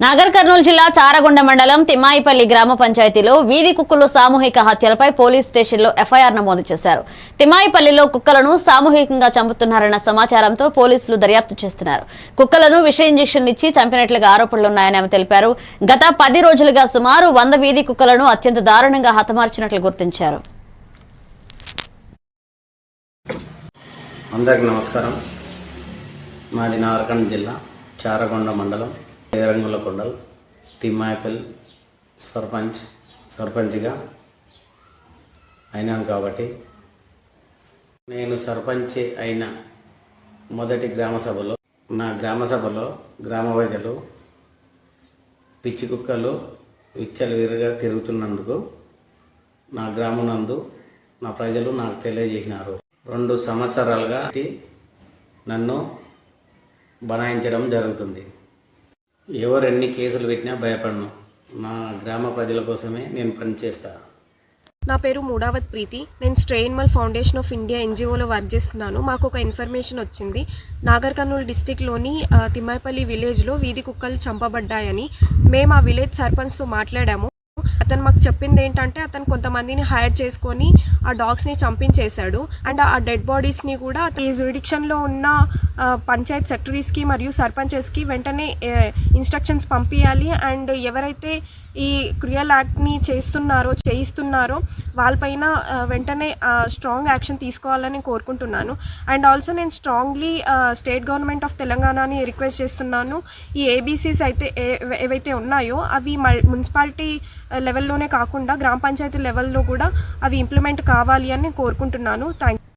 నాగర్ కర్నూలు జిల్లా చారగొండ మండలం తిమ్మాయిపల్లి గ్రామ పంచాయతీలో వీధి కుక్కలు సామూహిక హత్యలపై పోలీస్ స్టేషన్లో ఎఫ్ఐఆర్ నమోదు చేశారు. తిమ్మాయిపల్లిలో కుక్కలను సామూహికంగా చంపుతున్నారన్న సమాచారంతో పోలీసులు దర్యాప్తు చేస్తున్నారు. కుక్కలను విష ఇంజెక్షన్లు ఇచ్చి చంపినట్లుగా ఆరోపణలున్నాయని ఆమె తెలిపారు. గత పది రోజులుగా సుమారు వంద వీధి కుక్కలను అత్యంత దారుణంగా హతమార్చినట్లు గుర్తించారు. నమస్కారం. మాది జిల్లా చారగొండ మండలం రంగుల కొండల్ తిమ్మాయపల్ సర్పంచ్ సర్పంచ్గా అయినాను కాబట్టి నేను సర్పంచ్ అయిన మొదటి గ్రామ సభలో నా గ్రామ సభలో గ్రామ ప్రజలు పిచ్చి కుక్కలు విచ్చలవిరిగా తిరుగుతున్నందుకు నా గ్రామం నందు నా ప్రజలు నాకు తెలియజేసినారు. రెండు సంవత్సరాలుగా నన్ను బనాయించడం జరుగుతుంది. ఎవరెన్ని కేసులు పెట్టినా భయపడను. నా గ్రామ ప్రజల కోసమే నేను పనిచేస్తా నా పేరు మూడావత్ ప్రీతి. నేను స్ట్రెయిన్మల్ ఫౌండేషన్ ఆఫ్ ఇండియా ఎన్జిఓలో వర్క్ చేస్తున్నాను. మాకు ఒక ఇన్ఫర్మేషన్ వచ్చింది. నాగర్ కర్నూలు డిస్టిక్లోని తిమ్మాయిపల్లి విలేజ్లో వీధి కుక్కలు చంపబడ్డాయని. మేము ఆ విలేజ్ సర్పంచ్తో మాట్లాడాము. అతను మాకు చెప్పింది ఏంటంటే అతను కొంతమందిని హైర్ చేసుకొని ఆ డాగ్స్ని చంపించేశాడు. అండ్ ఆ డెడ్ బాడీస్ని కూడా ఈ జ్యూరిడిక్షన్లో ఉన్న పంచాయత్ సెక్రటరీస్కి మరియు సర్పంచెస్కి వెంటనే ఇన్స్ట్రక్షన్స్ పంపించాలి అండ్ ఎవరైతే ఈ క్రియల్ యాక్ట్ని చేస్తున్నారో చేయిస్తున్నారో వాళ్ళపైన వెంటనే స్ట్రాంగ్ యాక్షన్ తీసుకోవాలని కోరుకుంటున్నాను. అండ్ ఆల్సో నేను స్ట్రాంగ్లీ స్టేట్ గవర్నమెంట్ ఆఫ్ తెలంగాణని రిక్వెస్ట్ చేస్తున్నాను. ఈ ఏబీసీస్ అయితే ఏ- ఏవైతే ఉన్నాయో అవి మున్సిపాలిటీ లెవెల్లోనే కాకుండా గ్రామ పంచాయతీ లెవెల్లో కూడా అవి ఇంప్లిమెంట్ కావాలి అని కోరుకుంటున్నాను. థ్యాంక్